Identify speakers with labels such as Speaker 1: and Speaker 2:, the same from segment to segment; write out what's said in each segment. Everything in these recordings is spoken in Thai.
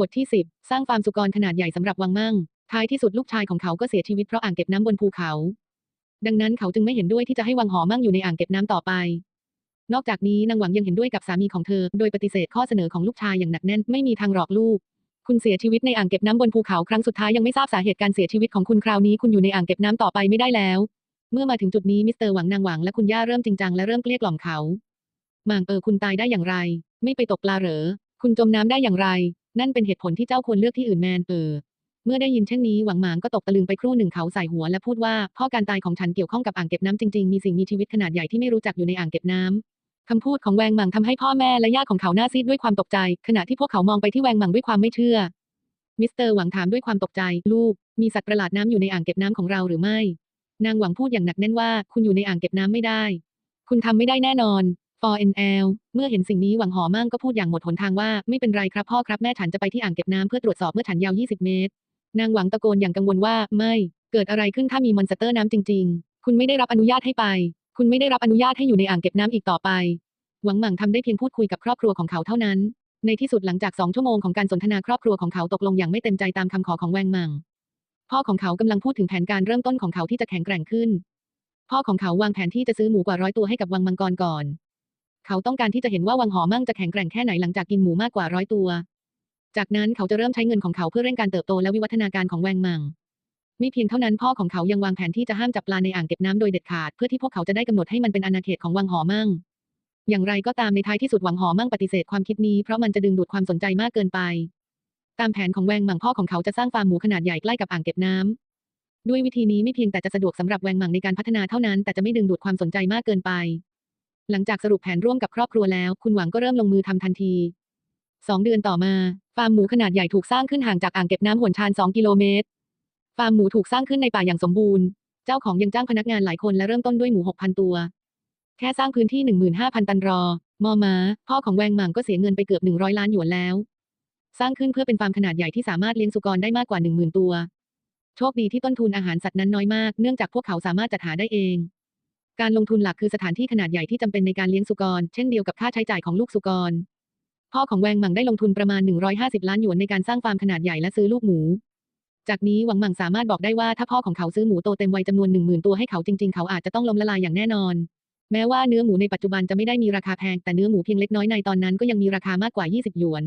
Speaker 1: บทที่ 10 สร้างฟาร์มสุกรขนาดใหญ่สำหรับวังมั่ง ท้ายที่สุดลูกชายของเขาก็เสียชีวิตเพราะอ่างเก็บน้ำบนภูเขา ดังนั้นเขาจึงไม่เห็นด้วยที่จะให้วังหอมั่งอยู่ในอ่างเก็บน้ำต่อไป นอกจากนี้นางหวังยังเห็นด้วยกับสามีของเธอ โดยปฏิเสธข้อเสนอของลูกชายอย่างหนักแน่นไม่มีทางหลอกลูก คุณเสียชีวิตในอ่างเก็บน้ำบนภูเขาครั้งสุดท้ายยังไม่ทราบสาเหตุการเสียชีวิตของคุณคราวนี้คุณอยู่ในอ่างเก็บน้ำต่อไปไม่ได้แล้ว เมื่อมาถึงจุดนี้มิสเตอร์หวังนางหวังและคุณย่าเริ่มจริงจังและเริ่มเกลี้ยกล่อมเขาหมางเออคุณตายได้อย่างไร ไม่ไปตกปลาเหรอคุณจมน้ำได้อย่างไร นั่นเป็นเหตุผลที่เจ้าควรเลือกที่อื่นแมนเออเมื่อได้ยินเช่นนี้หวังหมางก็ตกตะลึงไปครู่หนึ่งเขาใส่หัวและพูดว่าพ่อการตายของฉันเกี่ยวข้องกับอ่างเก็บน้ำจริงๆ มีสิ่งมีชีวิตขนาดใหญ่ที่ไม่รู้จักอยู่ในอ่างเก็บน้ำคำพูดของแวงหมังทำให้พ่อแม่และญาติของเขาหน้าซีดด้วยความตกใจ ขณะที่พวกเขามองไปที่แวงหมังด้วยความไม่เชื่อ มิสเตอร์หวังถามด้วยความตกใจ ลูก มีสัตว์ประหลาดน้ำอยู่ในอ่างเก็บน้ำของเราหรือไม่ นางหวังพูดอย่างหนักแน่นว่า คุณอยู่ในอ่างเก็บน้ำไม่ได้ คุณทำไม่ได้แน่นอน for NL เมื่อเห็นสิ่งนี้หวังหอมั่งก็พูดอย่างหมดหนทางว่าไม่เป็นไรครับพ่อครับแม่ฉันจะไปที่อ่างเก็บน้ำเพื่อตรวจสอบเมื่อฉันยาว 20 เมตร นางหวังตะโกนอย่างกังวลว่าไม่เกิดอะไรขึ้นถ้ามีมอนสเตอร์น้ำจริง ๆ คุณไม่ได้รับอนุญาตให้ไป คุณไม่ได้รับอนุญาตให้อยู่ในอ่างเก็บน้ำอีกต่อไป หวังหมั่งทำได้เพียงพูดคุยกับครอบครัวของเขาเท่านั้น ในที่สุดหลังจากสองชั่วโมงของการสนทนาครอบครัวของเขาตกลงอย่างไม่เต็มใจตามคำขอของแวงหมังพ่อของเขากำลังพูดถึงแผนการเริ่มต้นของเขาที่จะแข็งแกร่งขึ้น พ่อของเขาวางแผนที่จะซื้อหมูกว่าร้อยตัวให้กับวังมังกรก่อน เขาต้องการที่จะเห็นว่าวังหอมั่งจะแข็งแกร่งแค่ไหนหลังจากกินหมูมากกว่าร้อยตัว จากนั้นเขาจะเริ่มใช้เงินของเขาเพื่อเร่งการเติบโตและวิวัฒนาการของแวงมังไม่เพียงเท่านั้นพ่อของเขายังวางแผนที่จะห้ามจับปลาในอ่างเก็บน้ำโดยเด็ดขาดเพื่อที่พวกเขาจะได้กำหนดให้มันเป็นอาณาเขตของวังหอมั่ง อย่างไรก็ตามในท้ายที่สุดวังหอมั่งปฏิเสธความคิดนี้เพราะมันจะดึงดูดความสนใจมากเกินไป ตามแผนของแวงหมังพ่อของเขาจะสร้างฟาร์มหมูขนาดใหญ่ใกล้กับอ่างเก็บน้ำด้วยวิธีนี้ไม่เพียงแต่จะสะดวกสำหรับแวงหมังในการพัฒนาเท่านั้น แต่จะไม่ดึงดูดความสนใจมากเกินไป หลังจากสรุปแผนร่วมกับครอบครัวแล้ว คุณหวังก็เริ่มลงมือทำทันทีสองเดือนต่อมา ฟาร์มหมูขนาดใหญ่ถูกสร้างขึ้นห่างจากอ่างเก็บน้ำหวนชาน 2 กิโลเมตร ฟาร์มหมูถูกสร้างขึ้นในป่าอย่างสมบูรณ์ เจ้าของยังจ้างพนักงานหลายคนและเริ่มต้นด้วยหมู 6,000 ตัว แค่สร้างพื้นที่ 15,000 ตันรอ มอมาพ่อของแวงหมังก็เสียเงินไปเกือบ 100 ล้านหยวนแล้ว สร้างขึ้นเพื่อเป็นฟาร์มขนาดใหญ่ที่สามารถเลี้ยงสุกรได้มากกว่า 10,000 ตัว โชคดีที่ต้นทุนอาหารสัตว์นั้นน้อยมาก เนื่องจากพวกเขาสามารถจัดหาได้เอง การลงทุนหลักคือสถานที่ขนาดใหญ่ที่จำเป็นในการเลี้ยงสุกร เช่นเดียวกับค่าใช้จ่ายของลูกสุกร พ่อของแวงหมังได้ลงทุนประมาณ 150 ล้านหยวนในการสร้างฟาร์มขนาดใหญ่และซื้อลูกหมู จากนี้หวังหมังสามารถบอกได้ว่าถ้าพ่อของเขาซื้อหมูโตเต็มวัยจำนวน10,000ตัวให้เขาจริงๆ เขาอาจจะต้องล้มละลายอย่างแน่นอน แม้ว่าเนื้อหมูในปัจจุบันจะไม่ได้มีราคาแพงแต่เนื้อหมูเพียงเล็กน้อยในตอนนั้นก็ยังมีราคามากกว่า 20 หยวน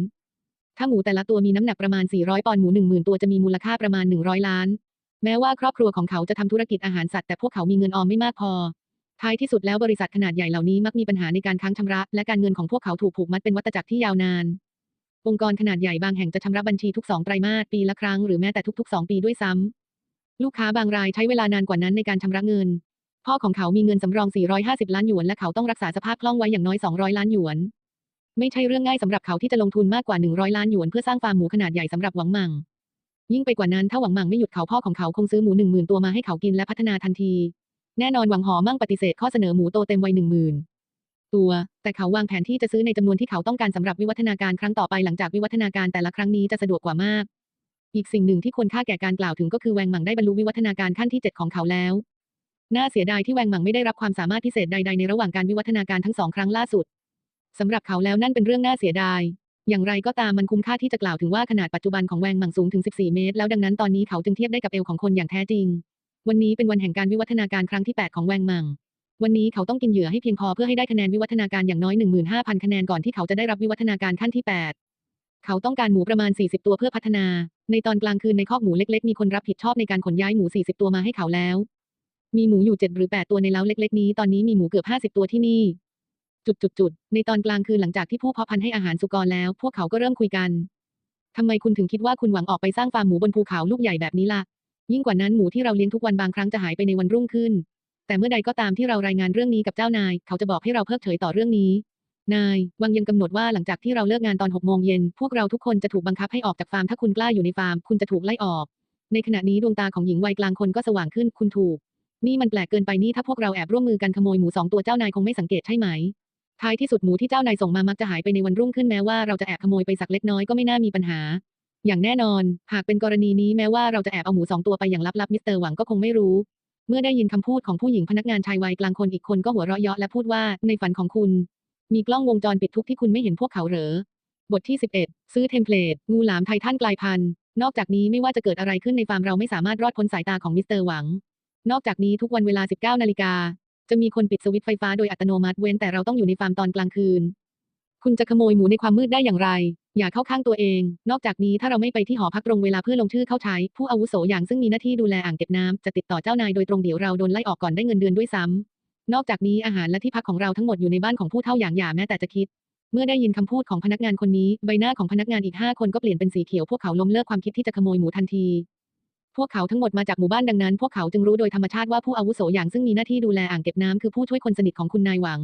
Speaker 1: ถ้าหมูแต่ละตัวมีน้ำหนักประมาณ 400 ปอนด์หมู 10,000 ตัวจะมีมูลค่าประมาณ 100 ล้าน แม้ว่าครอบครัวของเขาจะทำธุรกิจอาหารสัตว์แต่พวกเขามีเงินออมไม่มากพอ ท้ายที่สุดแล้วบริษัทขนาดใหญ่เหล่านี้มักมีปัญหาในการค้างชำระ และการเงินของพวกเขาถูกผูกมัดเป็นวัฏจักรที่ยาวนาน องค์กรขนาดใหญ่บางแห่งจะชำระบัญชีทุก2ไตรมาสปีละครั้งหรือแม้แต่ทุกๆ 2 ปีด้วยซ้ำลูกค้าบางรายใช้เวลานานกว่านั้นในการชำระเงิน พ่อของเขามีเงินสำรอง 450 ล้านหยวนและเขาต้องรักษาสภาพคล่องไว้อย่างน้อย 200 ล้านหยวน ไม่ใช่เรื่องง่ายสำหรับเขาที่จะลงทุนมากกว่า 100 ล้านหยวนเพื่อสร้างฟาร์มหมูขนาดใหญ่สำหรับหวังหมังยิ่งไปกว่านั้นถ้าหวังหมังไม่หยุดเขาพ่อของเขาคงซื้อหมู10,000ตัวมาให้เขากินและพัฒนาทันที แน่นอนหวังหอมั่งปฏิเสธข้อเสนอหมูโตเต็มวัย10,000ตัว แต่เขาวางแผนที่จะซื้อในจำนวนที่เขาต้องการสำหรับวิวัฒนาการครั้งต่อไปหลังจากวิวัฒนาการแต่ละครั้งนี้จะสะดวกกว่ามาก อีกสิ่งหนึ่งที่ควรค่าแก่การกล่าวถึงก็คือแวงหมังได้บรรลุวิวัฒนาการขั้นที่ 7 ของเขาแล้ว น่าเสียดายที่แวงหมังไม่ได้รับความสามารถพิเศษใด ๆ ในระหว่างการวิวัฒนาการทั้งสองครั้งล่าสุดสำหรับเขาแล้วนั่นเป็นเรื่องน่าเสียดาย อย่างไรก็ตามมันคุ้มค่าที่จะกล่าวถึงว่าขนาดปัจจุบันของแวงหมังสูงถึง 14 เมตร แล้วดังนั้นตอนนี้เขาจึงเทียบได้กับเอวของคนอย่างแท้จริง วันนี้เป็นวันแห่งการวิวัฒนาการครั้งที่ 8 ของแวงมัง วันนี้เขาต้องกินเหยื่อให้เพียงพอเพื่อให้ได้คะแนนวิวัฒนาการอย่างน้อย 15,000 คะแนนก่อนที่เขาจะได้รับวิวัฒนาการขั้นที่ 8 เขาต้องการหมูประมาณ 40 ตัวเพื่อพัฒนา ในตอนกลางคืนในคอกหมูเล็กๆ มีคนรับผิดชอบในการขนย้ายหมู 40 ตัวมาให้เขาแล้ว มีหมูอยู่7หรือ 8 ตัวในเล้าเล็ก ๆ นี้ ตอนนี้มีหมูเกือบ 50 ตัวที่นี่ จุดจุดจุดในตอนกลางคืนหลังจากที่ผู้เพาะพันธุ์ให้อาหารสุกรแล้ว พวกเขาก็เริ่มคุยกันทำไมคุณถึงคิดว่าคุณหวังออกไปสร้างฟาร์มหมูบนภูเขาลูกใหญ่แบบนี้ล่ะ ยิ่งกว่านั้นหมูที่เราเลี้ยงทุกวันบางครั้งจะหายไปในวันรุ่งขึ้น แต่เมื่อใดก็ตามที่เรารายงานเรื่องนี้กับเจ้านาย เขาจะบอกให้เราเพิกเฉยต่อเรื่องนี้ นาย วังยังกำหนดว่าหลังจากที่เราเลิกงานตอน6โมงเย็นพวกเราทุกคนจะถูกบังคับให้ออกจากฟาร์มถ้าคุณกล้าอยู่ในฟาร์มคุณจะถูกไล่ออก ในขณะนี้ดวงตาของหญิงวัยกลางคนก็สว่างขึ้นคุณถูก นี่มันแปลกเกินไปนี่ถ้าพวกเราแอบร่วมมือกันขโมยหมูสองตัวเจ้านายคงไม่สังเกตใช่ไหมท้ายที่สุดหมูที่เจ้านายส่งมามักจะหายไปในวันรุ่งขึ้นแม้ว่าเราจะแอบขโมยไปสักเล็กน้อยก็ไม่น่ามีปัญหา อย่างแน่นอน หากเป็นกรณีนี้แม้ว่าเราจะแอบเอาหมูสองตัวไปอย่างลับๆมิสเตอร์หวังก็คงไม่รู้ เมื่อได้ยินคำพูดของผู้หญิงพนักงานชายวัยกลางคนอีกคนก็หัวเราะเยาะและพูดว่าในฝันของคุณ มีกล้องวงจรปิดทุกที่คุณไม่เห็นพวกเขาเหรอบทที่ 11 ซื้อเทมเพลตงูหลามไททันกลายพันธุ์นอกจากนี้ไม่ว่าจะเกิดอะไรขึ้นในฟาร์มเราไม่สามารถรอดพ้นสายตาของมิสเตอร์หวัง นอกจากนี้ทุกวันเวลา 19 นาฬิกา จะมีคนปิดสวิตช์ไฟฟ้าโดยอัตโนมัติเว้นแต่เราต้องอยู่ในฟาร์มตอนกลางคืน คุณจะขโมยหมูในความมืดได้อย่างไร อย่าเข้าข้างตัวเอง นอกจากนี้ถ้าเราไม่ไปที่หอพักตรงเวลาเพื่อลงชื่อเข้าใช้ ผู้อาวุโสอย่างซึ่งมีหน้าที่ดูแลอ่างเก็บน้ำจะติดต่อเจ้านายโดยตรงเดี๋ยวเราโดนไล่ออกก่อนได้เงินเดือนด้วยซ้ำนอกจากนี้อาหารและที่พักของเราทั้งหมดอยู่ในบ้านของผู้เฒ่าอย่างหย่าแม้แต่จะคิด เมื่อได้ยินคำพูดของพนักงานคนนี้ ใบหน้าของพนักงานอีก5คนก็เปลี่ยนเป็นสีเขียวพวกเขาล้มเลิกความคิดที่จะขโมยหมูทันทีพวกเขาทั้งหมดมาจากหมู่บ้านดังนั้น พวกเขาจึงรู้โดยธรรมชาติว่าผู้อาวุโสอย่างซึ่งมีหน้าที่ดูแลอ่างเก็บน้ำคือผู้ช่วยคนสนิทของคุณนายหวัง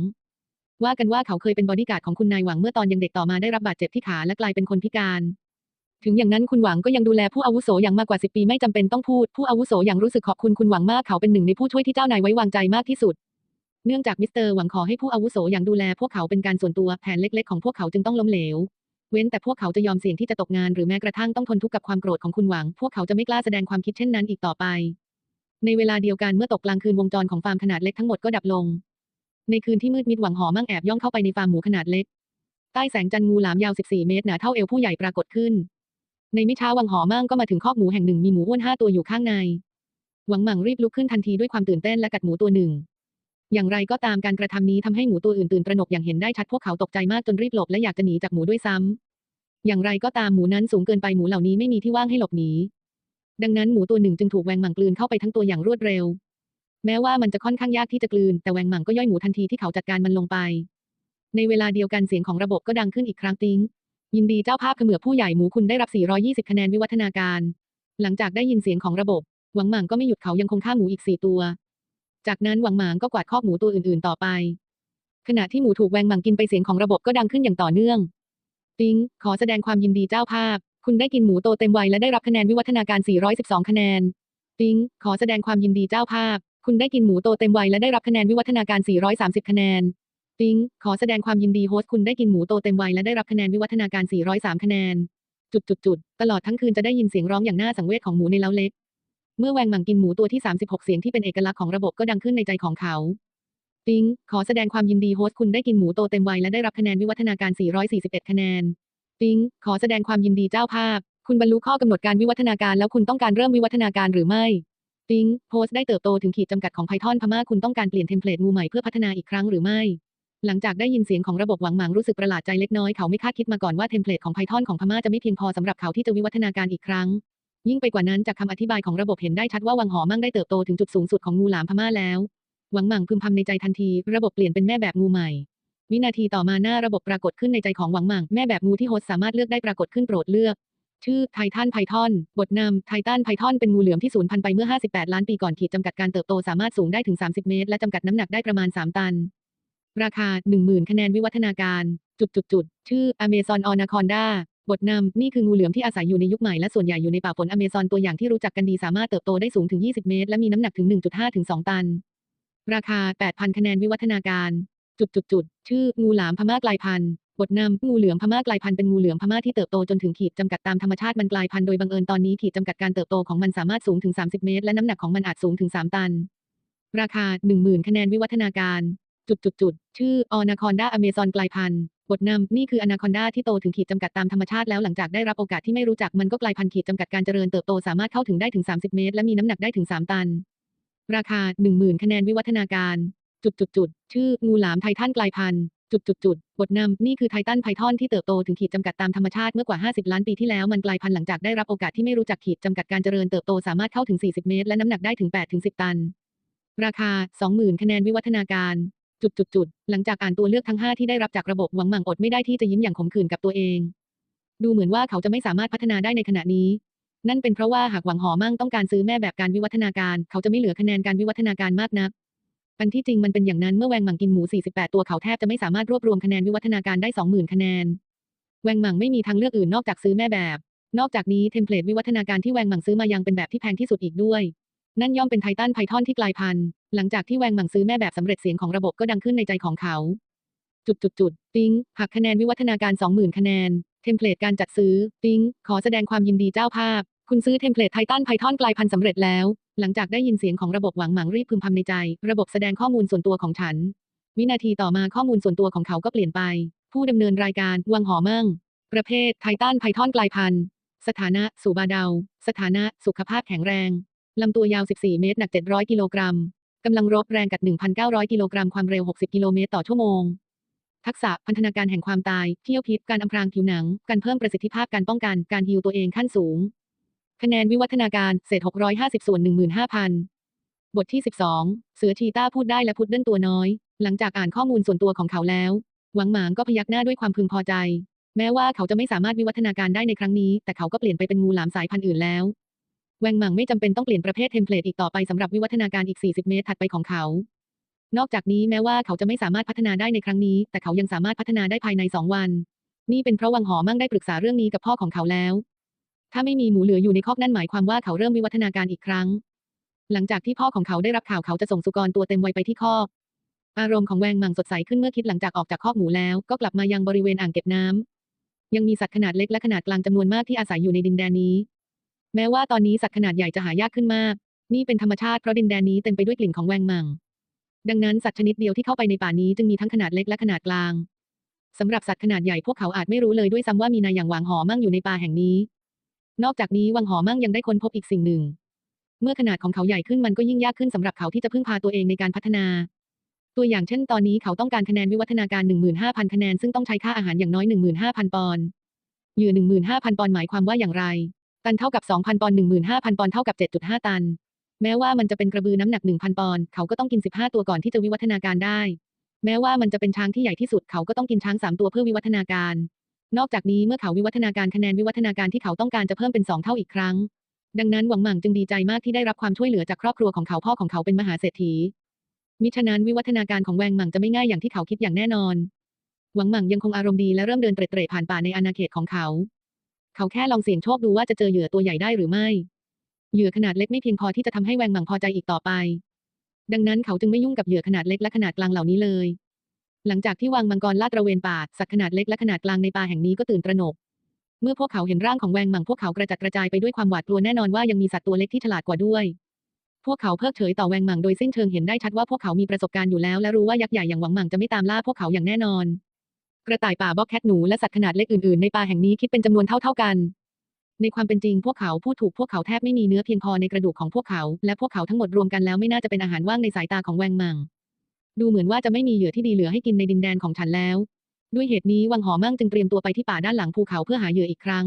Speaker 1: ว่ากันว่าเขาเคยเป็นบอดี้การ์ดของคุณนายหวังเมื่อตอนยังเด็กต่อมาได้รับบาดเจ็บที่ขาและกลายเป็นคนพิการ ถึงอย่างนั้นคุณหวังก็ยังดูแลผู้อาวุโสอย่างมากกว่า10ปีไม่จำเป็นต้องพูด ผู้อาวุโสอย่างรู้สึกขอบคุณคุณหวังมากเขาเป็นหนึ่งในผู้ช่วยที่เจ้านายไว้วางใจมากที่สุด เนื่องจากมิสเตอร์หวังขอให้ผู้อาวุโสอย่างดูแลพวกเขาเป็นการส่วนตัวแผนเล็ก ๆ ของพวกเขาจึงต้องล้มเหลวเว้นแต่พวกเขาจะยอมเสี่ยงที่จะตกงานหรือแม้กระทั่งต้องทนทุกข์กับความโกรธของคุณหวัง พวกเขาจะไม่กล้าแสดงความคิดเช่นนั้นอีกต่อไป ในเวลาเดียวกันเมื่อตกกลางคืนวงจรของฟาร์มขนาดเล็กทั้งหมดก็ดับลง ในคืนที่มืดมิดหวังหอมั่งแอบย่องเข้าไปในฟาร์มหมูขนาดเล็ก ใต้แสงจันทร์งูหลามยาว 14 เมตรหนาเท่าเอวผู้ใหญ่ปรากฏขึ้น ในมิช้าวังหอมั่งก็มาถึงคอกหมูแห่งหนึ่งมีหมูอ้วนห้าตัวอยู่ข้างใน หวังหมั่งรีบลุกขึ้นทันทีด้วยความตื่นเต้นและกัดหมูตัวหนึ่ง อย่างไรก็ตามการกระทำนี้ทำให้หมูตัวอื่นตื่นตระหนกอย่างเห็นได้ชัดพวกเขาตกใจมากจนรีบหลบและอยากจะหนีจากหมูด้วยซ้ำอย่างไรก็ตามหมูนั้นสูงเกินไปหมูเหล่านี้ไม่มีที่ว่างให้หลบหนีดังนั้นหมูตัวหนึ่งจึงถูกแวงหมั่งกลืนเข้าไปทั้งตัวอย่างรวดเร็ว แม้ว่ามันจะค่อนข้างยากที่จะกลืน แต่แวงหมังก็ย่อยหมูทันทีที่เขาจัดการมันลงไป ในเวลาเดียวกันเสียงของระบบก็ดังขึ้นอีกครั้งติ้ง ยินดีเจ้าภาพเขมือผู้ใหญ่หมูคุณได้รับ 420 คะแนนวิวัฒนาการ หลังจากได้ยินเสียงของระบบ หวังหมางก็ไม่หยุดเขายังคงฆ่าหมูอีก4ตัว จากนั้นหวังหมางก็กวาดคอกหมูตัวอื่นๆ ต่อไป ขณะที่หมูถูกแวงหมางกินไปเสียงของระบบก็ดังขึ้นอย่างต่อเนื่อง ติ้ง ขอแสดงความยินดีเจ้าภาพ คุณได้กินหมูโตเต็มวัยและได้รับคะแนนวิวัฒนาการ 412 คะแนน ติ้ง ขอแสดงความยินดีเจ้าภาพ คุณได้กินหมูโตเต็มวัยและได้รับคะแนนวิวัฒนาการ 430 คะแนน ติ้ง ขอแสดงความยินดีโฮสต์คุณได้กินหมูโตเต็มวัยและได้รับคะแนนวิวัฒนาการ 403 คะแนน จุดจุดจุดตลอดทั้งคืนจะได้ยินเสียงร้องอย่างน่าสังเวชของหมูในเล้าเล็ก เมื่อแวงหมังกินหมูตัวที่ 36 เสียงที่เป็นเอกลักษณ์ของระบบก็ดังขึ้นในใจของเขา ติ้ง ขอแสดงความยินดีโฮสต์คุณได้กินหมูโตเต็มวัยและได้รับคะแนนวิวัฒนาการ 441 คะแนน ติ้ง ขอแสดงความยินดีเจ้าภาพ คุณบรรลุข้อกำหนดการวิวัฒนาการแล้วคุณต้องการเริ่มวิวัฒนาการหรือไม่ิงโพสต์ได้เติบโตถึงขีดจำกัดของ Python พม่าคุณต้องการเปลี่ยนเทมเพลตงูใหม่เพื่อพัฒนาอีกครั้งหรือไม่ หลังจากได้ยินเสียงของระบบหวังหมางรู้สึกประหลาดใจเล็กน้อยเขาไม่คาดคิดมาก่อนว่าเทมเพลตของ Python ของพม่าจะไม่เพียงพอสำหรับเขาที่จะวิวัฒนาการอีกครั้ง ยิ่งไปกว่านั้นจากคำอธิบายของระบบเห็นได้ชัดว่าวังหอมั่งได้เติบโตถึงจุดสูงสุดของงูหลามพม่าแล้ว หวังหมั่งพึมพำในใจทันที ระบบเปลี่ยนเป็นแม่แบบงูใหม่ วินาทีต่อมาหน้าระบบปรากฏขึ้นในใจของหวังหมังแม่แบบงูที่โฮสต์สามารถเลือกได้ปรากฏขึ้นโปรดเลือก ชื่อไททันไพทอน บทนำไททันไพทอนเป็นงูเหลือมที่สูญพันธุ์ไปเมื่อ 58 ล้านปีก่อนขีดจำกัดการเติบโตสามารถสูงได้ถึง 30 เมตร และจำกัดน้ำหนักได้ประมาณ 3 ตัน ราคา 10,000 คะแนนวิวัฒนาการ จุดจุดจุดชื่อ Amazon Anaconda บทนำนี่คืองูเหลือมที่อาศัยอยู่ในยุคใหม่และส่วนใหญ่อยู่ในป่าฝนอเมซอนตัวอย่างที่รู้จักกันดีสามารถเติบโตได้สูงถึง 20 เมตร และมีน้ำหนักถึง 1.5 ถึง 2 ตัน ราคา 8,000 คะแนนวิวัฒนาการ จุดจุดจุดชื่องูหลามพม่ากลายพันธุ์ บทนำงูเหลือมพม่ากลายพันธุ์เป็นงูเหลือมพม่าที่เติบโตจนถึงขีดจำกัดตามธรรมชาติมันกลายพันธุ์โดยบังเอิญตอนนี้ขีดจำกัดการเติบโตของมันสามารถสูงถึง 30 เมตร และน้ำหนักของมันอาจสูงถึง 3 ตัน ราคา 10,000 คะแนนวิวัฒนาการ จุดจุดจุดชื่ออนาคอนดาอเมซอนกลายพันธุ์บทนำนี่คืออนาคอนดาที่โตถึงขีดจำกัดตามธรรมชาติแล้วหลังจากได้รับโอกาสที่ไม่รู้จักมันก็กลายพันธุ์ขีดจำกัดการเจริญเติบโตสามารถเข้าถึงได้ถึง 30 เมตร และมีน้ำหนักได้ถึง 3 ตัน ราคา 10,000 คะแนนวิวัฒนาการ จุดจุดจุดชื่องูหลามไททันกลายพันธุ์ จุดจุดจุดบทนำนี่คือไททันไพทอนที่เติบโตถึงขีดจำกัดตามธรรมชาติเมื่อกว่า 50 ล้านปีที่แล้วมันกลายพันธุ์หลังจากได้รับโอกาสที่ไม่รู้จักขีดจำกัดการเจริญเติบโตสามารถเข้าถึง 40 เมตร และน้ำหนักได้ถึง8ถึง10 ตัน ราคา 20,000 คะแนนวิวัฒนาการจุดจุดจุดหลังจากอ่านตัวเลือกทั้ง 5 ที่ได้รับจากระบบหวังหมั่งอดไม่ได้ที่จะยิ้มอย่างขมขื่นกับตัวเอง ดูเหมือนว่าเขาจะไม่สามารถพัฒนาได้ในขณะนี้ นั่นเป็นเพราะว่าหากหวังหอมั่งต้องการซื้อแม่แบบการวิวัฒนาการ เขาจะไม่เหลือคะแนนการวิวัฒนาการมากนัก อันที่จริงมันเป็นอย่างนั้นเมื่อแวงหมังกินหมู 48 ตัวเขาแทบจะไม่สามารถรวบรวมคะแนนวิวัฒนาการได้ 20,000 คะแนน แวงหมังไม่มีทางเลือกอื่นนอกจากซื้อแม่แบบ นอกจากนี้เทมเพลตวิวัฒนาการที่แวงหมังซื้อมายังเป็นแบบที่แพงที่สุดอีกด้วย นั่นย่อมเป็นไททันไพทอนที่กลายพันธุ์ หลังจากที่แวงหมังซื้อแม่แบบสำเร็จเสียงของระบบก็ดังขึ้นในใจของเขา จุดจุดจุดติ้งหักคะแนนวิวัฒนาการ 20,000 คะแนน เทมเพลตการจัดซื้อติ้งขอแสดงความยินดีเจ้าภาพ คุณซื้อเทมเพลตไททันไพทอนกลายพันธุ์สำเร็จแล้ว หลังจากได้ยินเสียงของระบบหวังหมังรีบพึมพำในใจ ระบบแสดงข้อมูลส่วนตัวของฉัน วินาทีต่อมาข้อมูลส่วนตัวของเขาก็เปลี่ยนไป ผู้ดำเนินรายการวังหอมั่งประเภทไททันไพทอนกลายพันธุ์ สถานะสูบาเดา สถานะสุขภาพแข็งแรงลำตัวยาว 14 เมตร หนัก 700 กิโลกรัมกำลังรบแรงกัด 1,900 กิโลกรัม ความเร็ว 60 กิโลเมตรต่อชั่วโมง ทักษะพันธนาการแห่งความตาย เที่ยวพิษ การอำพรางผิวหนัง การเพิ่มประสิทธิภาพการป้องกัน การฮีลตัวเองขั้นสูง คะแนนวิวัฒนาการเศษ650 ส่วน 15,000 บทที่ 12 เสือชีต้าพูดได้และพุดเดิ้ลตัวน้อย หลังจากอ่านข้อมูลส่วนตัวของเขาแล้ว หวังหมางก็พยักหน้าด้วยความพึงพอใจ แม้ว่าเขาจะไม่สามารถวิวัฒนาการได้ในครั้งนี้ แต่เขาก็เปลี่ยนไปเป็นงูหลามสายพันธุ์อื่นแล้วแวงหมังไม่จำเป็นต้องเปลี่ยนประเภทเทมเพลตอีกต่อไปสำหรับวิวัฒนาการอีก 40 เมตรถัดไปของเขา นอกจากนี้แม้ว่าเขาจะไม่สามารถพัฒนาได้ในครั้งนี้ แต่เขายังสามารถพัฒนาได้ภายใน 2 วัน นี่เป็นเพราะวังหอมั่งได้ปรึกษาเรื่องนี้กับพ่อของเขาแล้ว ถ้าไม่มีหมูเหลืออยู่ในคอกนั่นหมายความว่าเขาเริ่มวิวัฒนาการอีกครั้ง หลังจากที่พ่อของเขาได้รับข่าวเขาจะส่งสุกรตัวเต็มวัยไปที่คอก อารมณ์ของแวงมังสดใสขึ้นเมื่อคิดหลังจากออกจากคอกหมูแล้วก็กลับมายังบริเวณอ่างเก็บน้ำยังมีสัตว์ขนาดเล็กและขนาดกลางจำนวนมากที่อาศัยอยู่ในดินแดนนี้ แม้ว่าตอนนี้สัตว์ขนาดใหญ่จะหายากขึ้นมาก นี่เป็นธรรมชาติเพราะดินแดนนี้เต็มไปด้วยกลิ่นของแวงมัง ดังนั้นสัตว์ชนิดเดียวที่เข้าไปในป่านี้จึงมีทั้งขนาดเล็กและขนาดกลางสำหรับสัตว์ขนาดใหญ่พวกเขาอาจไม่รู้เลยด้วยซ้ำว่ามีนายอย่างหวางหอมั่งอยู่ในป่าแห่งนี้ นอกจากนี้วังหอมั่งยังได้ค้นพบอีกสิ่งหนึ่ง เมื่อขนาดของเขาใหญ่ขึ้นมันก็ยิ่งยากขึ้นสำหรับเขาที่จะพึ่งพาตัวเองในการพัฒนา ตัวอย่างเช่น ตอนนี้เขาต้องการคะแนนวิวัฒนาการ 15,000 คะแนน ซึ่งต้องใช้ค่าอาหารอย่างน้อย 15,000 ปอนด์เหยื่อ15,000 ปอนด์หมายความว่าอย่างไร ตันเท่ากับ 2,000 ปอนด์15,000 ปอนด์เท่ากับ 7.5 ตัน แม้ว่ามันจะเป็นกระบือน้ำหนัก 1,000 ปอนด์เขาก็ต้องกิน 15 ตัวก่อนที่จะวิวัฒนาการได้ แม้ว่ามันจะเป็นช้างที่ใหญ่ที่สุด เขาก็ต้องกินช้าง 3 ตัวเพื่อวิวัฒนาการ นอกจากนี้เมื่อเขาวิวัฒนาการคะแนนวิวัฒนาการที่เขาต้องการจะเพิ่มเป็น2เท่าอีกครั้ง ดังนั้นหวังหมั่งจึงดีใจมากที่ได้รับความช่วยเหลือจากครอบครัวของเขาพ่อของเขาเป็นมหาเศรษฐี มิฉะนั้นวิวัฒนาการของแวงหมั่งจะไม่ง่ายอย่างที่เขาคิดอย่างแน่นอน หวังหมั่งยังคงอารมณ์ดีและเริ่มเดินเตร่ๆผ่านป่าในอาณาเขตของเขา เขาแค่ลองเสี่ยงโชคดูว่าจะเจอเหยื่อตัวใหญ่ได้หรือไม่ เหยื่อขนาดเล็กไม่เพียงพอที่จะทำให้แวงหมั่งพอใจอีกต่อไป ดังนั้นเขาจึงไม่ยุ่งกับเหยื่อขนาดเล็กและขนาดกลางเหล่านี้เลย หลังจากที่วางมังกรลาดตระเวนป่าสัตว์ขนาดเล็กและขนาดกลางในป่าแห่งนี้ก็ตื่นตระหนก เมื่อพวกเขาเห็นร่างของแวงหมังพวกเขากระจัดกระจายไปด้วยความหวาดกลัวแน่นอนว่ายังมีสัตว์ตัวเล็กที่ฉลาดกว่าด้วย พวกเขาเพิกเฉยต่อแวงหมังโดยสิ้นเชิงเห็นได้ชัดว่าพวกเขามีประสบการณ์อยู่แล้วและรู้ว่ายักษ์ใหญ่อย่างหวังหมังจะไม่ตามล่าพวกเขาอย่างแน่นอน กระต่ายป่าบ็อกแคทหนูและสัตว์ขนาดเล็กอื่นๆในป่าแห่งนี้คิดเป็นจำนวนเท่าๆกัน ในความเป็นจริง พวกเขาพูดถูกพวกเขาแทบไม่มีเนื้อเพียงพอในกระดูกของพวกเขา และพวกเขาทั้งหมดรวมกันแล้วไม่น่าจะเป็นอาหารว่างในสายตาของแวงหมัง ดูเหมือนว่าจะไม่มีเหยื่อที่ดีเหลือให้กินในดินแดนของฉันแล้ว ด้วยเหตุนี้วังหอมั่งจึงเตรียมตัวไปที่ป่าด้านหลังภูเขาเพื่อหาเหยื่ออีกครั้ง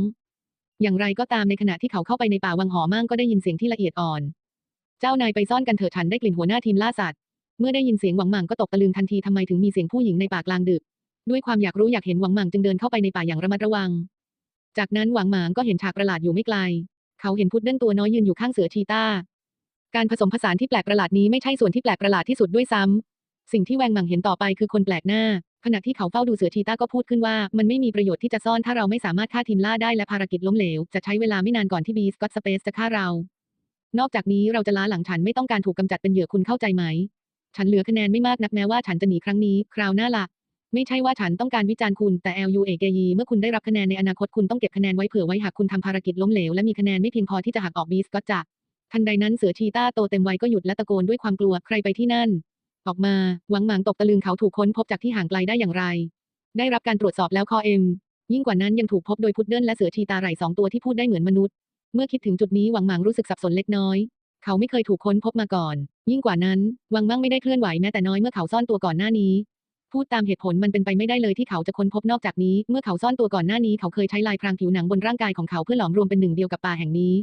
Speaker 1: อย่างไรก็ตามในขณะที่เขาเข้าไปในป่าวังหอมั่งก็ได้ยินเสียงที่ละเอียดอ่อน เจ้านายไปซ่อนกันเถอะฉันได้กลิ่นหัวหน้าทีมล่าสัตว์ เมื่อได้ยินเสียงหวังหมั่งก็ตกตะลึงทันทีทำไมถึงมีเสียงผู้หญิงในป่ากลางดึก ด้วยความอยากรู้อยากเห็นหวังหมั่งจึงเดินเข้าไปในป่าอย่างระมัดระวัง จากนั้นหวังหมางก็เห็นฉากประหลาดอยู่ไม่ไกล เขาเห็นพุดเดิ้ลตัวน้อยยืนอยู่ข้างเสือชีตาการผสมผสานที่แปลกประหลาดนี้ไม่ใช่ส่วนที่แปลกประหลาดที่สุดด้วยซ้ำ สิ่งที่แวงหมังเห็นต่อไปคือคนแปลกหน้า ขณะที่เขาเฝ้าดูเสือชีต้าก็พูดขึ้นว่ามันไม่มีประโยชน์ที่จะซ่อนถ้าเราไม่สามารถฆ่าทีมล่าได้และภารกิจล้มเหลว จะใช้เวลาไม่นานก่อนที่บีสก็อตสเปซจะฆ่าเรา นอกจากนี้เราจะล้าหลังฉันไม่ต้องการถูกกำจัดเป็นเหยื่อคุณเข้าใจไหม ฉันเหลือคะแนนไม่มากนักแม้ว่าฉันจะหนีครั้งนี้ คราวหน้าละไม่ใช่ว่าฉันต้องการวิจารณ์คุณแต่ LU เอเกยีเมื่อคุณได้รับคะแนนในอนาคตคุณต้องเก็บคะแนนไว้เผื่อไว้หากคุณทำภารกิจล้มเหลวและมีคะแนนไม่เพียงพอที่จะหักออกบีสก็จะทันใดนั้นเสือชีต้าโตเต็มวัยก็หยุดและตะโกนด้วยความกลัวใครไปที่นั่น ออกมา หวังหมางตกตะลึงเขาถูกค้นพบจากที่ห่างไกลได้อย่างไร ได้รับการตรวจสอบแล้วคอเอ็ม ยิ่งกว่านั้นยังถูกพบโดยพุดเดิ้ลและเสือชีตาไหล่สองตัวที่พูดได้เหมือนมนุษย์ เมื่อคิดถึงจุดนี้หวังหมางรู้สึกสับสนเล็กน้อย เขาไม่เคยถูกค้นพบมาก่อน ยิ่งกว่านั้นวังมั่งไม่ได้เคลื่อนไหวแม้แต่น้อยเมื่อเขาซ่อนตัวก่อนหน้านี้ พูดตามเหตุผลมันเป็นไปไม่ได้เลยที่เขาจะค้นพบนอกจากนี้ เมื่อเขาซ่อนตัวก่อนหน้านี้เขาเคยใช้ลายพรางผิวหนังบนร่างกายของเขาเพื่อหลอมรวมเป็นหนึ่งเดียวกับป่าแห่งนี้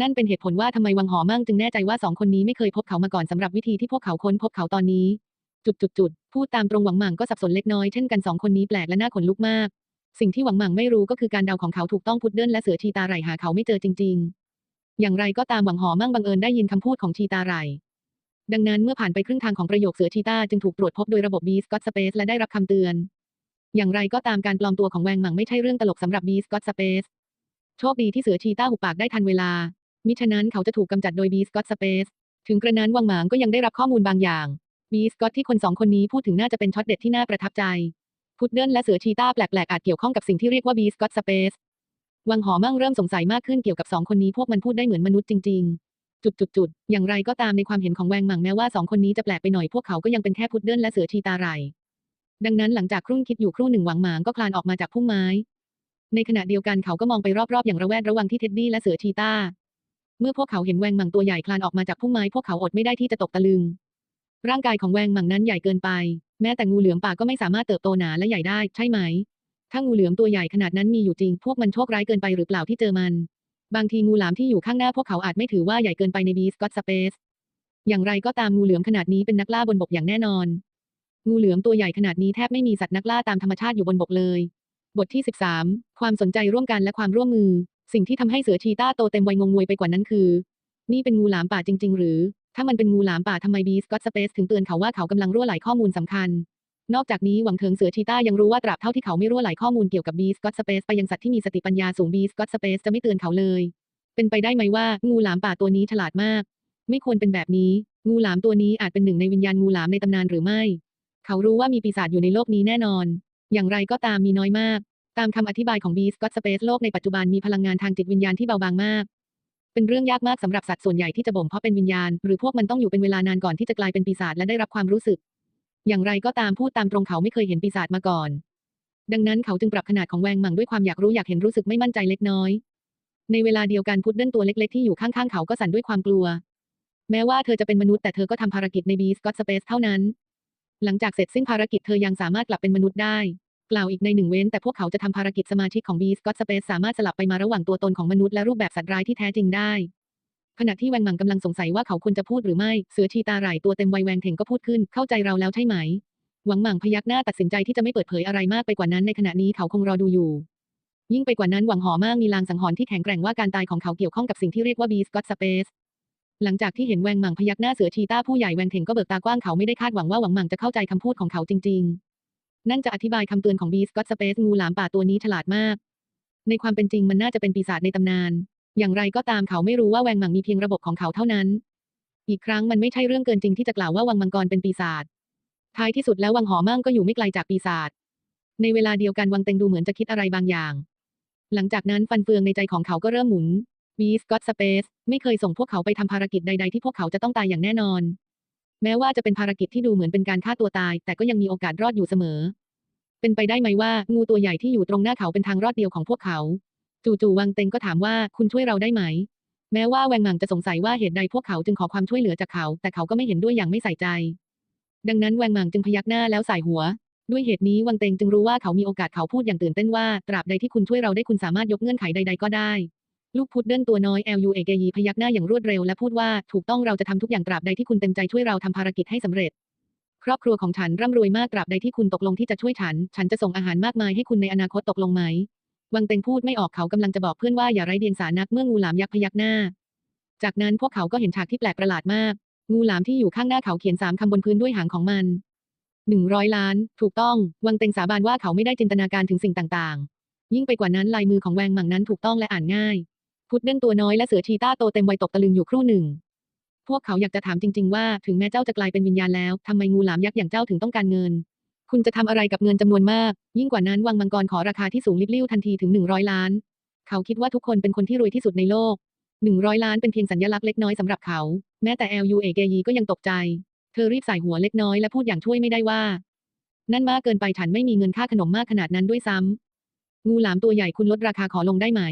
Speaker 1: นั่นเป็นเหตุผลว่าทำไมวังหอมั่งจึงแน่ใจว่าสองคนนี้ไม่เคยพบเขามาก่อนสำหรับวิธีที่พวกเขาค้นพบเขาตอนนี้ จุดจุดจุดพูดตามตรงหวังหมั่งก็สับสนเล็กน้อยเช่นกันสองคนนี้แปลกและน่าขนลุกมาก สิ่งที่หวังหมั่งไม่รู้ก็คือการเดาของเขาถูกต้องพุดเดิ้ลและเสือชีตาไหลหาเขาไม่เจอจริง ๆ อย่างไรก็ตามหวังหอมั่งบังเอิญได้ยินคำพูดของชีตาไหลดังนั้นเมื่อผ่านไปครึ่งทางของประโยคเสือชีตาจึงถูกตรวจพบโดยระบบบีสกอตสเปซและได้รับคำเตือน อย่างไรก็ตามการปลอมตัวของแวงหมั่งไม่ใช่เรื่องตลกสำหรับบีสกอตสเปซโชคดีที่เสือชีตาหุบปากได้ทันเวลา มิฉะนั้นเขาจะถูกกำจัดโดยบีสกอตสเปซถึงกระนั้นวังหมางก็ยังได้รับข้อมูลบางอย่างบีสกอตที่คนสองคนนี้พูดถึงน่าจะเป็นช็อตเด็ดที่น่าประทับใจ พุดเดิ้ลและเสือชีตาแปลกๆอาจเกี่ยวข้องกับสิ่งที่เรียกว่าบีสกอตสเปซวังหอมั่งเริ่มสงสัยมากขึ้นเกี่ยวกับสองคนนี้พวกมันพูดได้เหมือนมนุษย์จริง ๆ จุดจุดจุดอย่างไรก็ตามในความเห็นของแวงหมังแม้ว่าสองคนนี้จะแปลกไปหน่อยพวกเขาก็ยังเป็นแค่พุดเดิ้ลและเสือชีตาไหลดังนั้นหลังจากครุ่นคิดอยู่ครู่หนึ่งหวังหมางก็คลานออกมาจากพุ่มไม้ ในขณะเดียวกันเขาก็มองไปรอบๆ อย่างระแวดระวังที่เท็ดดี้และเสือชีตา เมื่อพวกเขาเห็นแวงหมังตัวใหญ่คลานออกมาจากพุ่มไม้พวกเขาอดไม่ได้ที่จะตกตะลึง ร่างกายของแวงหมังนั้นใหญ่เกินไป แม้แต่งูเหลือมป่าก็ไม่สามารถเติบโตหนาและใหญ่ได้ ใช่ไหม ถ้างูเหลือมตัวใหญ่ขนาดนั้นมีอยู่จริง พวกมันโชคร้ายเกินไปหรือเปล่าที่เจอมัน บางทีงูหลามที่อยู่ข้างหน้าพวกเขาอาจไม่ถือว่าใหญ่เกินไปในบีสกอตสเปซอย่างไรก็ตามงูเหลือมขนาดนี้เป็นนักล่าบนบกอย่างแน่นอน งูเหลือมตัวใหญ่ขนาดนี้แทบไม่มีสัตว์นักล่าตามธรรมชาติอยู่บนบกเลย บทที่ 13 ความสนใจร่วมกันและความร่วมมือ สิ่งที่ทำให้เสือชีต้าโตเต็มวัยงงงวยไปกว่านั้นคือ นี่เป็นงูหลามป่าจริง ๆ หรือ ถ้ามันเป็นงูหลามป่าทำไมบีสกอตสเปซถึงเตือนเขาว่าเขากำลังรั่วไหลข้อมูลสำคัญ นอกจากนี้หวังเถิงเสือชีต้ายังรู้ว่าตราบเท่าที่เขาไม่รั่วไหลข้อมูลเกี่ยวกับบีสกอตสเปซไปยังสัตว์ที่มีสติปัญญาสูงบีสกอตสเปซจะไม่เตือนเขาเลย เป็นไปได้ไหมว่างูหลามป่าตัวนี้ฉลาดมาก ไม่ควรเป็นแบบนี้ งูหลามตัวนี้อาจเป็นหนึ่งในวิญญาณงูหลามในตำนานหรือไม่ เขารู้ว่ามีปีศาจอยู่ในโลกนี้แน่นอน อย่างไรก็ตามมีน้อยมาก ตามคำอธิบายของ B Scott Space โลกในปัจจุบันมีพลังงานทางจิตวิญญาณที่เบาบางมาก เป็นเรื่องยากมากสำหรับสัตว์ส่วนใหญ่ที่จะบ่มเพาะเป็นวิญญาณ หรือพวกมันต้องอยู่เป็นเวลานานก่อนที่จะกลายเป็นปีศาจและได้รับความรู้สึก อย่างไรก็ตามพูดตามตรงเขาไม่เคยเห็นปีศาจมาก่อน ดังนั้นเขาจึงปรับขนาดของแวงมังด้วยความอยากรู้อยากเห็นรู้สึกไม่มั่นใจเล็กน้อย ในเวลาเดียวกันพุดเดิ้ลตัวเล็กๆที่อยู่ข้างๆเขาก็สั่นด้วยความกลัว แม้ว่าเธอจะเป็นมนุษย์แต่เธอก็ทำภารกิจใน B Scott Space เท่านั้น หลังจากเสร็จสิ้นภารกิจเธอยังสามารถกลับเป็นมนุษย์ได้ กล่าวอีกในหนึ่งเว้นแต่พวกเขาจะทำภารกิจสมาชิกของ B Scott Space สามารถสลับไปมาระหว่างตัวตนของมนุษย์และรูปแบบสัตว์ร้ายที่แท้จริงได้ ขณะที่แวงหมังกำลังสงสัยว่าเขาควรจะพูดหรือไม่ เสือชีตาไหลตัวเต็มวัยแวงเถงก็พูดขึ้นเข้าใจเราแล้วใช่ไหม หวังหมังพยักหน้าตัดสินใจที่จะไม่เปิดเผยอะไรมากไปกว่านั้นในขณะนี้เขาคงรอดูอยู่ ยิ่งไปกว่านั้นหวังหอมากมีลางสังหรณ์ที่แข็งแกร่งว่าการตายของเขาเกี่ยวข้องกับสิ่งที่เรียกว่า B Scott Space หลังจากที่เห็นแวงหมังพยักหน้าเสือชีต้าผู้ใหญ่แวงเถงก็เบิกตากว้างเขาไม่ได้คาดหวังว่าหวังหมังจะเข้าใจคำพูดของเขาจริง ๆ นั่นจะอธิบายคำเตือนของบีสกอตสเปซงูหลามป่าตัวนี้ฉลาดมาก ในความเป็นจริงมันน่าจะเป็นปีศาจในตำนาน อย่างไรก็ตามเขาไม่รู้ว่าแวงหมังมีเพียงระบบของเขาเท่านั้น อีกครั้งมันไม่ใช่เรื่องเกินจริงที่จะกล่าวว่าวังมังกรเป็นปีศาจ ท้ายที่สุดแล้ววังหอมั่งก็อยู่ไม่ไกลจากปีศาจ ในเวลาเดียวกันวังเต็งดูเหมือนจะคิดอะไรบางอย่าง หลังจากนั้นฟันเฟืองในใจของเขาก็เริ่มหมุนวีสกอตสเปซไม่เคยส่งพวกเขาไปทำภารกิจใด ๆ ที่พวกเขาจะต้องตายอย่างแน่นอน แม้ว่าจะเป็นภารกิจที่ดูเหมือนเป็นการฆ่าตัวตาย แต่ก็ยังมีโอกาสรอดอยู่เสมอ เป็นไปได้ไหมว่างูตัวใหญ่ที่อยู่ตรงหน้าเขาเป็นทางรอดเดียวของพวกเขา จู่ๆวังเต็งก็ถามว่าคุณช่วยเราได้ไหม แม้ว่าแวงหมังจะสงสัยว่าเหตุใดพวกเขาจึงขอความช่วยเหลือจากเขา แต่เขาก็ไม่เห็นด้วยอย่างไม่ใส่ใจ ดังนั้นแวงหมังจึงพยักหน้าแล้วสายหัว ด้วยเหตุนี้วังเต็งจึงรู้ว่าเขามีโอกาสเขาพูดอย่างตื่นเต้นว่าตราบใดที่คุณช่วยเราได้คุณสามารถยกเงื่อนไขใด ๆ ก็ได้ ลูกพุดเดิ้ลตัวน้อย LU เอเกยีพยักหน้าอย่างรวดเร็วและพูดว่าถูกต้องเราจะทำทุกอย่างตราบใดที่คุณเต็มใจช่วยเราทำภารกิจให้สำเร็จ ครอบครัวของฉันร่ำรวยมากตราบใดที่คุณตกลงที่จะช่วยฉัน ฉันจะส่งอาหารมากมายให้คุณในอนาคตตกลงไหม วังเต็งพูดไม่ออกเขากำลังจะบอกเพื่อนว่าอย่าไร้เดียงสานักเมื่องูหลามยักษ์พยักหน้า จากนั้นพวกเขาก็เห็นฉากที่แปลกประหลาดมาก งูหลามที่อยู่ข้างหน้าเขาเขียนสามคำบนพื้นด้วยหางของมันหนึ่งร้อยล้าน ถูกต้อง วังเต็งสาบานว่าเขาไม่ได้จินตนาการถึงสิ่งต่างๆ ยิ่งไปกว่านั้นลายมือของแวงหมังนั้นถูกต้องและอ่านง่าย พุดเดิ้ลตัวน้อยและเสือชีต้าโตเต็มวัยตกตะลึงอยู่ครู่หนึ่ง พวกเขาอยากจะถามจริง ๆ ว่าถึงแม้เจ้าจะกลายเป็นวิญญาณแล้วทำไมงูหลามยักษ์อย่างเจ้าถึงต้องการเงิน คุณจะทำอะไรกับเงินจำนวนมาก ยิ่งกว่านั้นวังมังกรขอราคาที่สูงลิบลิ่วทันทีถึงหนึ่งร้อยล้าน เขาคิดว่าทุกคนเป็นคนที่รวยที่สุดในโลกหนึ่งร้อยล้านเป็นเพียงสัญลักษณ์เล็กน้อยสำหรับเขา แม้แต่ LU เอเกยีก็ยังตกใจ เธอรีบใส่หัวเล็กน้อยและพูดอย่างช่วยไม่ได้ว่า นั่นมากเกินไปฉันไม่มีเงินค่าขนมมากขนาดนั้นด้วยซ้ำงูหลามตัวใหญ่คุณลดราคาขอลงได้ไหม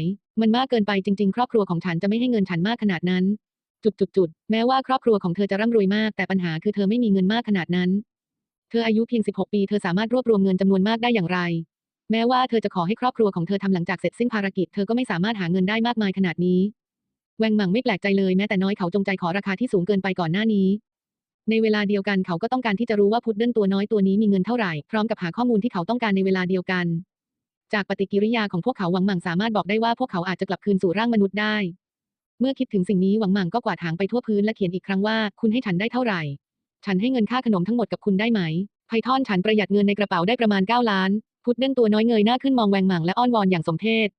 Speaker 1: มันมากเกินไปจริง ๆ ครอบครัวของฉันจะไม่ให้เงินฉันมากขนาดนั้น จุดจุดจุดแม้ว่าครอบครัวของเธอจะร่ำรวยมาก แต่ปัญหาคือเธอไม่มีเงินมากขนาดนั้น เธออายุเพียง 16 ปี เธอสามารถรวบรวมเงินจำนวนมากได้อย่างไร แม้ว่าเธอจะขอให้ครอบครัวของเธอทำหลังจากเสร็จสิ้นภารกิจ เธอก็ไม่สามารถหาเงินได้มากมายขนาดนี้ แวงหมังไม่แปลกใจเลยแม้แต่น้อยเขาจงใจขอราคาที่สูงเกินไปก่อนหน้านี้ในเวลาเดียวกันเขาก็ต้องการที่จะรู้ว่าพุดเดิ้ลตัวน้อยตัวนี้มีเงินเท่าไหร่ พร้อมกับหาข้อมูลที่เขาต้องการในเวลาเดียวกัน จากปฏิกิริยาของพวกเขาหวังหมังสามารถบอกได้ว่าพวกเขาอาจจะกลับคืนสู่ร่างมนุษย์ได้ เมื่อคิดถึงสิ่งนี้หวังหมังก็กวาดหางไปทั่วพื้นและเขียนอีกครั้งว่าคุณให้ฉันได้เท่าไหร่ ฉันให้เงินค่าขนมทั้งหมดกับคุณได้ไหม ไพทอนฉันประหยัดเงินในกระเป๋าได้ประมาณ 9 ล้าน พุดเดิ้ลตัวน้อยเงยหน้าขึ้นมองแวงหมังและอ้อนวอนอย่างสมเพช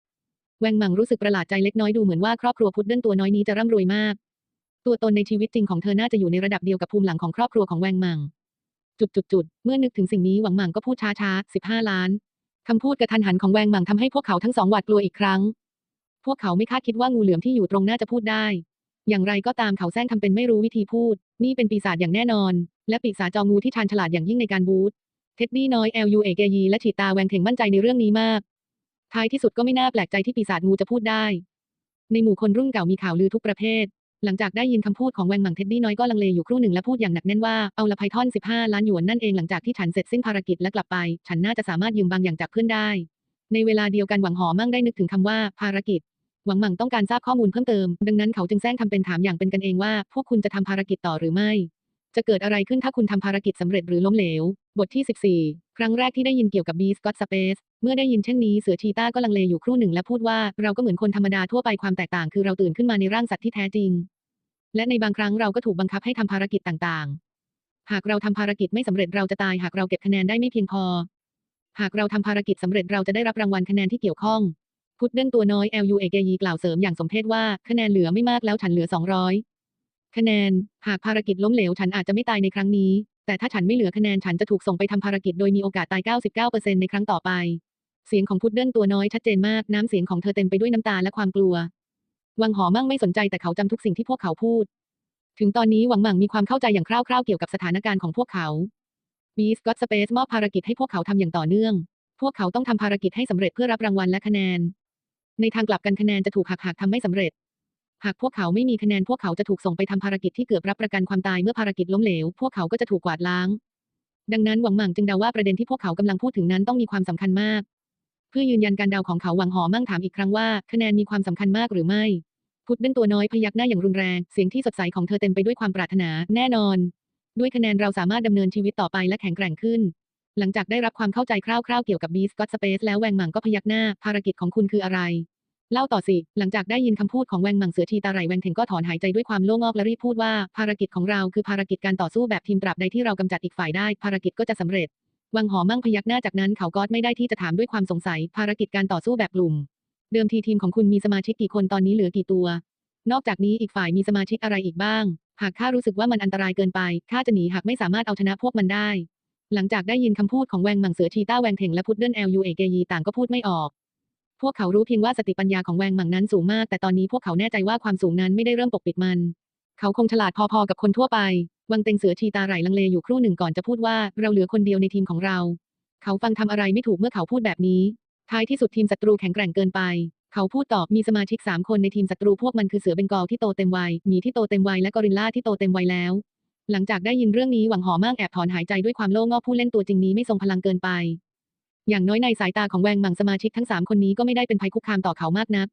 Speaker 1: แวงหมังรู้สึกประหลาดใจเล็กน้อยดูเหมือนว่าครอบครัวพุดเดิ้ลตัวน้อยนี้จะร่ำรวยมาก ตัวตนในชีวิตจริงของเธอน่าจะอยู่ในระดับเดียวกับภูมิหลังของครอบครัวของแวงหมังจุดจุดจุดเมื่อนึกถึงสิ่งนี้หวังหมังก็พูดช้าช้าสิบห้าล้าน คำพูดกระทันหันของแวงหมังทำให้พวกเขาทั้งสองหวาดกลัวอีกครั้ง พวกเขาไม่คาดคิดว่างูเหลือมที่อยู่ตรงหน้าจะพูดได้ อย่างไรก็ตามเขาแซงทำเป็นไม่รู้วิธีพูด นี่เป็นปีศาจอย่างแน่นอน และปีศาจจองูที่ชาญฉลาดอย่างยิ่งในการบูทเท็ดดี้น้อย LU เอเกยีและฉีตาแวงเถงมั่นใจในเรื่องนี้มาก ท้ายที่สุดก็ไม่น่าแปลกใจที่ปีศาจงูจะพูดได้ ในหมู่คนรุ่นเก่ามีข่าวลือทุกประเภท หลังจากได้ยินคำพูดของแวงหมังเท็ดดี้น้อยก็ลังเลอยู่ครู่หนึ่งและพูดอย่างหนักแน่นว่า เอาละไพทอน 15 ล้านหยวนนั่นเองหลังจากที่ฉันเสร็จสิ้นภารกิจและกลับไป ฉันน่าจะสามารถยืมบางอย่างจากเพื่อนได้ ในเวลาเดียวกันหวังหอมั่งได้นึกถึงคำว่าภารกิจ หวังหมังต้องการทราบข้อมูลเพิ่มเติม ดังนั้นเขาจึงแซงทำเป็นถามอย่างเป็นกันเองว่า พวกคุณจะทำภารกิจต่อหรือไม่ จะเกิดอะไรขึ้นถ้าคุณทำภารกิจสำเร็จหรือล้มเหลว บทที่ 14 ครั้งแรกที่ได้ยินเกี่ยวกับ Beast God Space เมื่อได้ยินเช่นนี้เสือชีต้าก็ลังเลอยู่ครู่หนึ่งและพูดว่าเราก็เหมือนคนธรรมดาทั่วไปความแตกต่างคือเราตื่นขึ้นมาในร่างสัตว์ที่แท้จริง และในบางครั้งเราก็ถูกบังคับให้ทำภารกิจต่างๆ หากเราทำภารกิจไม่สำเร็จเราจะตาย หากเราเก็บคะแนนได้ไม่เพียงพอ หากเราทำภารกิจสำเร็จเราจะได้รับรางวัลคะแนนที่เกี่ยวข้อง พุดเดิ้ลตัวน้อย LU เอกยีกล่าวเสริมอย่างสมเพชว่าคะแนนเหลือไม่มากแล้วฉันเหลือ 200 คะแนน หากภารกิจล้มเหลวฉันอาจจะไม่ตายในครั้งนี้ แต่ถ้าฉันไม่เหลือคะแนนฉันจะถูกส่งไปทำภารกิจโดยมีโอกาสตาย 99%ในครั้งต่อไป เสียงของพุดเดิ้ลตัวน้อยชัดเจนมากน้ำเสียงของเธอเต็มไปด้วยน้ำตาและความกลัว วังหอมั่งไม่สนใจแต่เขาจำทุกสิ่งที่พวกเขาพูด ถึงตอนนี้หวังหมั่งมีความเข้าใจอย่างคร่าวๆเกี่ยวกับสถานการณ์ของพวกเขา Beast God Space มอบภารกิจให้พวกเขาทำอย่างต่อเนื่อง พวกเขาต้องทำภารกิจให้สำเร็จเพื่อรับรางวัลและคะแนน ในทางกลับกันคะแนนจะถูกหักหากทำไม่สำเร็จ หากพวกเขาไม่มีคะแนนพวกเขาจะถูกส่งไปทำภารกิจที่เกือบรับประกันความตายเมื่อภารกิจล้มเหลว พวกเขาก็จะถูกกวาดล้าง ดังนั้นหวังหมั่งจึงเดาว่าประเด็นที่พวกเขากำลังพูดถึงนั้นต้องมีความสำคัญมาก เพื่อยืนยันการเดาของเขาหวังหอมั่งถามอีกครั้งว่า คะแนนมีความสำคัญมากหรือไม่ พุดเดิ้ลตัวน้อยพยักหน้าอย่างรุนแรง เสียงที่สดใสของเธอเต็มไปด้วยความปรารถนาแน่นอน ด้วยคะแนนเราสามารถดำเนินชีวิตต่อไปและแข็งแกร่งขึ้น หลังจากได้รับความเข้าใจคร่าวๆเกี่ยวกับ Beast God Space แล้วแวงหมังก็พยักหน้า ภารกิจของคุณคืออะไร เล่าต่อสิ หลังจากได้ยินคำพูดของแวงหมังเสือชีตาไหลแวงเทงก็ถอนหายใจด้วยความโล่งอกและรีบพูดว่าภารกิจของเราคือภารกิจการต่อสู้แบบทีมตราบใดที่เรากำจัดอีกฝ่ายได้ ภารกิจก็จะสำเร็จวังหอมั่งพยักหน้าจากนั้นเขาก็ไม่ได้ที่จะถามด้วยความสงสัย ภารกิจการต่อสู้แบบกลุ่ม เดิมทีทีมของคุณมีสมาชิกกี่คนตอนนี้เหลือกี่ตัว นอกจากนี้อีกฝ่ายมีสมาชิกอะไรอีกบ้าง หากข้ารู้สึกว่ามันอันตรายเกินไปข้าจะหนีหากไม่สามารถเอาชนะพวกมันได้ หลังจากได้ยินคำพูดของแวงหมังเสือชีต้าแวงเถงและพุดเดิ้ล LU เอเกยีต่างก็พูดไม่ออก พวกเขารู้เพียงว่าสติปัญญาของแวงหมังนั้นสูงมาก แต่ตอนนี้พวกเขาแน่ใจว่าความสูงนั้นไม่ได้เริ่มปกปิดมัน เขาคงฉลาดพอๆกับคนทั่วไป วังเต็งเสือชีตาไหลลังเลอยู่ครู่หนึ่งก่อนจะพูดว่าเราเหลือคนเดียวในทีมของเรา เขาฟังทำอะไรไม่ถูกเมื่อเขาพูดแบบนี้ ท้ายที่สุดทีมศัตรูแข็งแกร่งเกินไป เขาพูดตอบมีสมาชิก 3 คนในทีมศัตรูพวกมันคือเสือเบงกอลที่โตเต็มวัยหมีที่โตเต็มวัยและกอริลลาที่โตเต็มวัยแล้ว หลังจากได้ยินเรื่องนี้หวังหอมากแอบถอนหายใจด้วยความโล่งอกผู้เล่นตัวจริงนี้ไม่ทรงพลังเกินไป อย่างน้อยในสายตาของแวงหมังสมาชิกทั้ง 3 คนนี้ก็ไม่ได้เป็นภัยคุกคามต่อเขามากนัก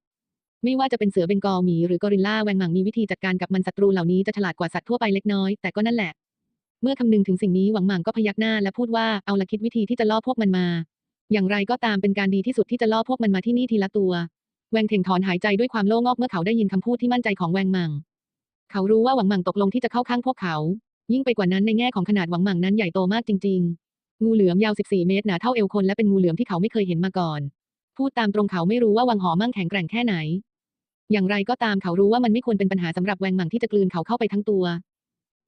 Speaker 1: ไม่ว่าจะเป็นเสือเบงกอลหมีหรือกอริลลาแวงหมังมีวิธีจัดการกับมันศัตรูเหล่านี้จะฉลาดกว่าสัตว์ทั่วไปเล็กน้อยแต่ก็นั่นแหละเมื่อคำนึงถึงสิ่งนี้หวังหมังก็พยักหน้าและพูดว่าเอาละคิดวิธีที่จะล่อพวกมันมา อย่างไรก็ตามเป็นการดีที่สุดที่จะล่อพวกมันมาที่นี่ทีละตัว แวงเถงถอนหายใจด้วยความโล่งอกเมื่อเขาได้ยินคำพูดที่มั่นใจของแวงหมัง เขารู้ว่าหวังหมังตกลงที่จะเข้าข้างพวกเขา ยิ่งไปกว่านั้นในแง่ของขนาดหวังหมังนั้นใหญ่โตมากจริง ๆ งูเหลือมยาว 14 เมตรหนาเท่าเอวคนและเป็นงูเหลือมที่เขาไม่เคยเห็นมาก่อน พูดตามตรงเขาไม่รู้ว่าวังหอมั่งแข็งแกร่งแค่ไหน อย่างไรก็ตามเขารู้ว่ามันไม่ควรเป็นปัญหาสำหรับแวงหมังที่จะกลืนเขาเข้าไปทั้งตัว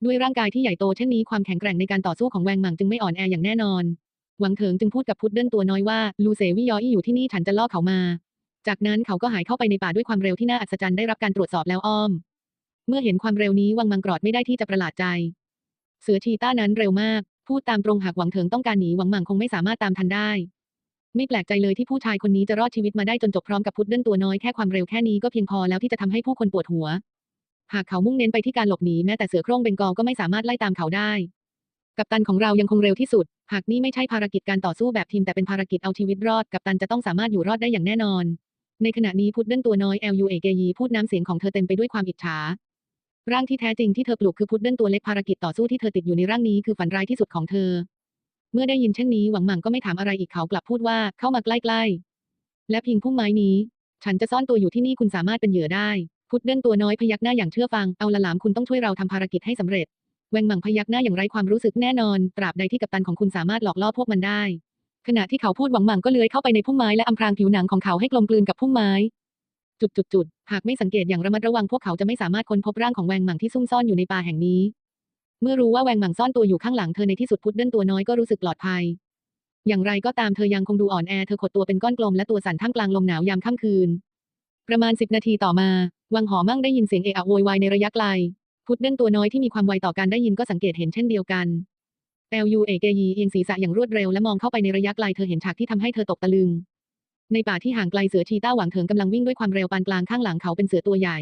Speaker 1: ด้วยร่างกายที่ใหญ่โตเช่นนี้ความแข็งแกร่งในการต่อสู้ของแวงหมังจึงไม่อ่อนแออย่างแน่นอน หวังเถิงจึงพูดกับพุดเดิ้ลตัวน้อยว่าลูเซวิยออี้อยู่ที่นี่ฉันจะล่อเขามา จากนั้นเขาก็หายเข้าไปในป่าด้วยความเร็วที่น่าอัศจรรย์ได้รับการตรวจสอบแล้วอ้อม เมื่อเห็นความเร็วนี้วังมังกรอดไม่ได้ที่จะประหลาดใจ เสือชีต้านั้นเร็วมากพูดตามตรงหากหวังเถิงต้องการหนีหวังหมังคงไม่สามารถตามทันได้ ไม่แปลกใจเลยที่ผู้ชายคนนี้จะรอดชีวิตมาได้จนจบพร้อมกับพุดเดิ้ลตัวน้อยแค่ความเร็วแค่นี้ก็เพียงพอแล้วที่จะทำให้ผู้คนปวดหัว หากเขามุ่งเน้นไปที่การหลบหนีแม้แต่เสือโคร่งเบงกอลก็ไม่สามารถไล่ตามเขาได้ กัปตันของเรายังคงเร็วที่สุด หากนี่ไม่ใช่ภารกิจการต่อสู้แบบทีมแต่เป็นภารกิจเอาชีวิตรอด กัปตันจะต้องสามารถอยู่รอดได้อย่างแน่นอน ในขณะนี้พุดเดิ้ลตัวน้อย LU เอเกยีพูดน้ำเสียงของเธอเต็มไปด้วยความอิจฉา ร่างที่แท้จริงที่เธอปลูกคือพุดเดิ้ลตัวเล็กภารกิจต่อสู้ที่เธอติดอยู่ในร่างนี้คือฝันร้ายที่สุดของเธอ เมื่อได้ยินเช่นนี้หวังหมังก็ไม่ถามอะไรอีกเขากลับพูดว่าเข้ามาใกล้ๆ และพิงพุ่มไม้นี้ ฉันจะซ่อนตัวอยู่ที่นี่คุณสามารถเป็นเหยื่อได้ พุดเดิ้ลตัวน้อยพยักหน้าอย่างเชื่อฟังเอาละหลามคุณต้องช่วยเราทำภารกิจให้สำเร็จ แวงหมังพยักหน้าอย่างไร้ความรู้สึกแน่นอน ตราบใดที่กัปตันของคุณสามารถหลอกล่อพวกมันได้ ขณะที่เขาพูดหวังหมังก็เลื้อยเข้าไปในพุ่มไม้และอำพรางผิวหนังของเขาให้กลมกลืนกับพุ่มไม้ จุดจุดจุดหากไม่สังเกตอย่างระมัดระวังพวกเขาจะไม่สามารถค้นพบร่างของแวงหมังที่ซุ่มซ่อนอยู่ในป่าแห่งนี้ เมื่อรู้ว่าแวงหมังซ่อนตัวอยู่ข้างหลังเธอในที่สุดพุดเดิ้ลตัวน้อยก็รู้สึกปลอดภัย อย่างไรก็ตามเธอยังคงดูอ่อนแอเธอขดตัวเป็นก้อนกลมและตัวสั่นท่ามกลางลมหนาวยามค่ำคืน ประมาณสิบนาทีต่อมา วังหอมั่งได้ยินเสียงเอะอะโวยวายในระยะไกล พุดเด้งตัวน้อยที่มีความไวต่อการได้ยินก็สังเกตเห็นเช่นเดียวกันแปลยูเอเกยีเอียงศีรษะอย่างรวดเร็วและมองเข้าไปในระยะไกลเธอเห็นฉากที่ทำให้เธอตกตะลึง ในป่าที่ห่างไกลเสือชีต้าหวังเถิงกำลังวิ่งด้วยความเร็วปานกลางข้างหลังเขาเป็นเสือตัวใหญ่